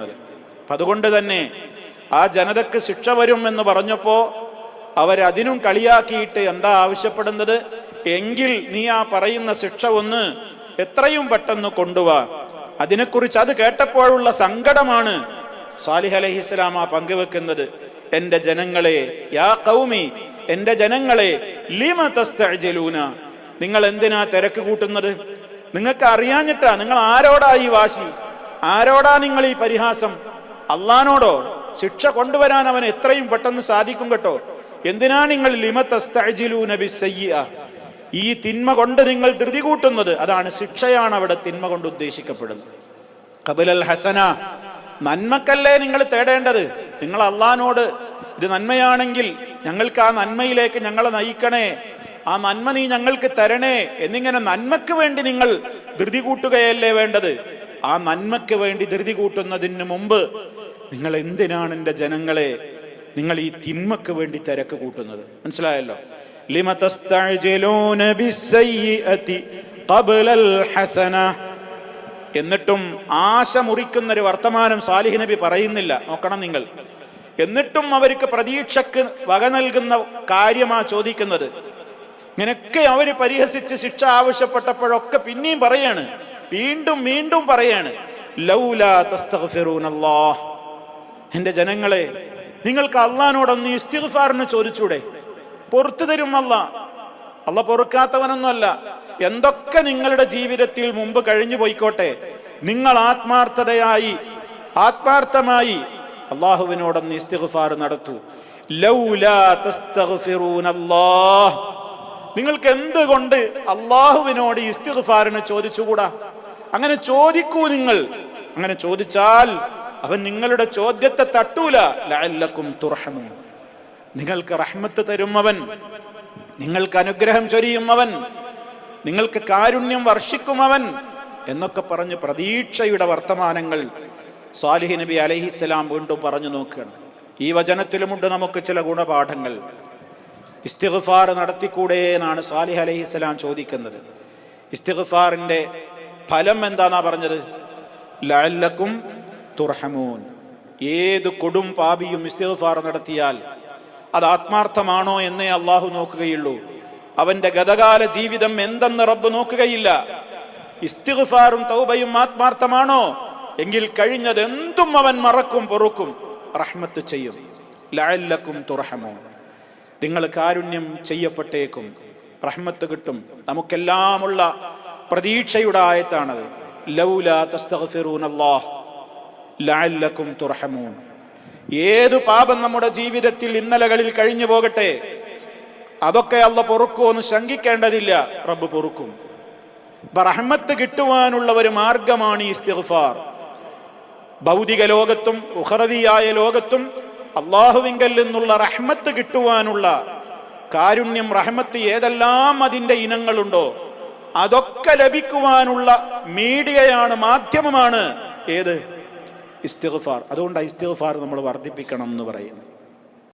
പഠിപ്പിക്കുന്നത് അപ്പം അതുകൊണ്ട് തന്നെ ആ ജനതയ്ക്ക് ശിക്ഷ വരും എന്ന് പറഞ്ഞപ്പോൾ അവരതിനും കളിയാക്കിയിട്ട് എന്താ ആവശ്യപ്പെടുന്നത്? എങ്കിൽ നീ ആ പറയുന്ന ശിക്ഷ ഒന്ന് എത്രയും പെട്ടെന്ന് കൊണ്ടുവാ. അതിനെക്കുറിച്ച് അത് കേട്ടപ്പോഴുള്ള സങ്കടമാണ് സാലിഹ് അലഹിസ്ലാം ആ പങ്കുവെക്കുന്നത്. എന്റെ ജനങ്ങളെ യാ കൗമി എന്റെ ജനങ്ങളെ ലിമ തസ്തൂന നിങ്ങൾ എന്തിനാ തിരക്ക് കൂട്ടുന്നത്? നിങ്ങൾക്ക് അറിയാഞ്ഞിട്ടാ നിങ്ങൾ ആരോടാ ഈ വാശി? ആരോടാ നിങ്ങൾ ഈ പരിഹാസം? അള്ളഹാനോടോ? ശിക്ഷ കൊണ്ടുവരാൻ അവൻ എത്രയും പെട്ടെന്ന് സാധിക്കും കേട്ടോ. എന്തിനാ നിങ്ങൾ ഈ തിന്മ കൊണ്ട് നിങ്ങൾ ധൃതി കൂട്ടുന്നത് അതാണ് ശിക്ഷയാണ് അവിടെ തിന്മ കൊണ്ട് ഉദ്ദേശിക്കപ്പെടുന്നത്. കബിലൽ ഹസന നന്മക്കല്ലേ നിങ്ങൾ തേടേണ്ടത്? നിങ്ങൾ അള്ളഹാനോട് ഇത് നന്മയാണെങ്കിൽ ഞങ്ങൾക്ക് ആ നന്മയിലേക്ക് ഞങ്ങളെ നയിക്കണേ ആ നന്മ നീ ഞങ്ങൾക്ക് തരണേ എന്നിങ്ങനെ നന്മക്ക് വേണ്ടി നിങ്ങൾ ധൃതി കൂട്ടുകയല്ലേ വേണ്ടത്? ആ നന്മയ്ക്ക് വേണ്ടി ധൃതി കൂട്ടുന്നതിന് മുമ്പ് നിങ്ങൾ എന്തിനാണ് എന്റെ ജനങ്ങളെ നിങ്ങൾ ഈ തിന്മക്ക് വേണ്ടി തിരക്ക് കൂട്ടുന്നത്? മനസ്സിലായല്ലോ? എന്നിട്ടും ആശ മുറിക്കുന്ന ഒരു വർത്തമാനം സാലിഹ് നബി പറയുന്നില്ല. നോക്കണം നിങ്ങൾ. എന്നിട്ടും അവർക്ക് പ്രതീക്ഷക്ക് വക നൽകുന്ന കാര്യമാ ചോദിക്കുന്നത്. ഇങ്ങനെയൊക്കെ അവർ പരിഹസിച്ച് ശിക്ഷ ആവശ്യപ്പെട്ടപ്പോഴൊക്കെ പിന്നെയും പറയാണ്. വീണ്ടും വീണ്ടും പറയാണ് എന്റെ ജനങ്ങളെ നിങ്ങൾക്ക് അള്ളഹാനോടൊന്ന് ഇസ്തിഫാറിന് ചോദിച്ചൂടെ? പൊറത്തു തരും അല്ല അല്ല പൊറുക്കാത്തവനൊന്നുമല്ല. എന്തൊക്കെ നിങ്ങളുടെ ജീവിതത്തിൽ മുമ്പ് കഴിഞ്ഞു പോയിക്കോട്ടെ? നിങ്ങൾ ആത്മാർത്ഥതയായി ആത്മാർത്ഥമായി അള്ളാഹുവിനോടൊന്ന് ഇസ്തിഫാർ നടത്തൂ. നിങ്ങൾക്ക് എന്തുകൊണ്ട് അള്ളാഹുവിനോട് ഇസ്തിഫാറിന് ചോദിച്ചുകൂടാ? അങ്ങനെ ചോദിക്കൂ നിങ്ങൾ. അങ്ങനെ ചോദിച്ചാൽ അവൻ നിങ്ങളുടെ ചോദ്യത്തെ തട്ടൂല. തുർഹമു നിങ്ങൾക്ക് റഹ്മത്ത് തരും അവൻ. നിങ്ങൾക്ക് അനുഗ്രഹം ചൊരിയും അവൻ. നിങ്ങൾക്ക് കാരുണ്യം വർഷിക്കും അവൻ. എന്നൊക്കെ പറഞ്ഞ് പ്രതീക്ഷയുടെ വർത്തമാനങ്ങൾ സാലിഹി നബി അലഹിസ്സലാം വീണ്ടും പറഞ്ഞു നോക്കുകയാണ്. ഈ വചനത്തിലുമുണ്ട് നമുക്ക് ചില ഗുണപാഠങ്ങൾ. ഇസ്തിഗ്ഫാർ നടത്തിക്കൂടെ എന്നാണ് സാലിഹ് അലഹിസ്സലാം ചോദിക്കുന്നത്. ഇസ്തിഗ്ഫാറിന്റെ ഫലം എന്താണാ പറഞ്ഞത്? ലഅല്ലക്കും തുർഹമൂൻ. ഏത് കൊടും പാപിയും ഇസ്തിഗ്ഫാർ നടത്തിയാൽ അത് ആത്മാർത്ഥമാണോ എന്നേ അള്ളാഹു നോക്കുകയുള്ളൂ. അവന്റെ ഗതകാല ജീവിതം എന്തെന്ന് റബ്ബ് നോക്കുകയില്ല. ഇസ്തിഗ്ഫാറും തൗബയും ആത്മാർത്ഥമാണോ? എങ്കിൽ കഴിഞ്ഞത് എന്തും അവൻ മറക്കും പൊറുക്കും. റഹ്മത്ത് ചെയ്യും. ലഅല്ലക്കും തുർഹമൂൻ. നിങ്ങൾ കാരുണ്യം ചെയ്യപ്പെട്ടേക്കും. റഹ്മത്ത് കിട്ടും. നമുക്കെല്ലാമുള്ള പ്രതീക്ഷയുടെ ആയത്താണത് ലൗലാ തസ്തഗ്ഫിറൂനല്ലാഹ് ലഅല്ലക്കും തുർഹമൂൻ. ഏതു പാപം നമ്മുടെ ജീവിതത്തിൽ ഇന്നലകളിൽ കഴിഞ്ഞു പോകട്ടെ? അതൊക്കെ അല്ല പൊറുക്കുമെന്ന് ശങ്കിക്കേണ്ടതില്ല. റബ്ബ് പൊറുക്കും. റഹ്മത്ത് കിട്ടുവാനുള്ള ഒരു മാർഗമാണ് ഈ ഇസ്തിഗ്ഫാർ. ഭൗതിക ലോകത്തും ഉഹറവിയായ ലോകത്തും അള്ളാഹുവിങ്കൽ നിന്നുള്ള റഹ്മത്ത് കിട്ടുവാനുള്ള കാരുണ്യം റഹ്മത്ത് ഏതെല്ലാം അതിന്റെ ഇനങ്ങളുണ്ടോ? അതൊക്കെ ലഭിക്കുവാനുള്ള മീഡിയയാണ് മാധ്യമമാണ്. ഏത്? ഇസ്തിഗ്ഫാർ. അതുകൊണ്ട് ഇസ്തിഗ്ഫാർ നമ്മൾ വർദ്ധിപ്പിക്കണം എന്ന് പറയുന്നത്.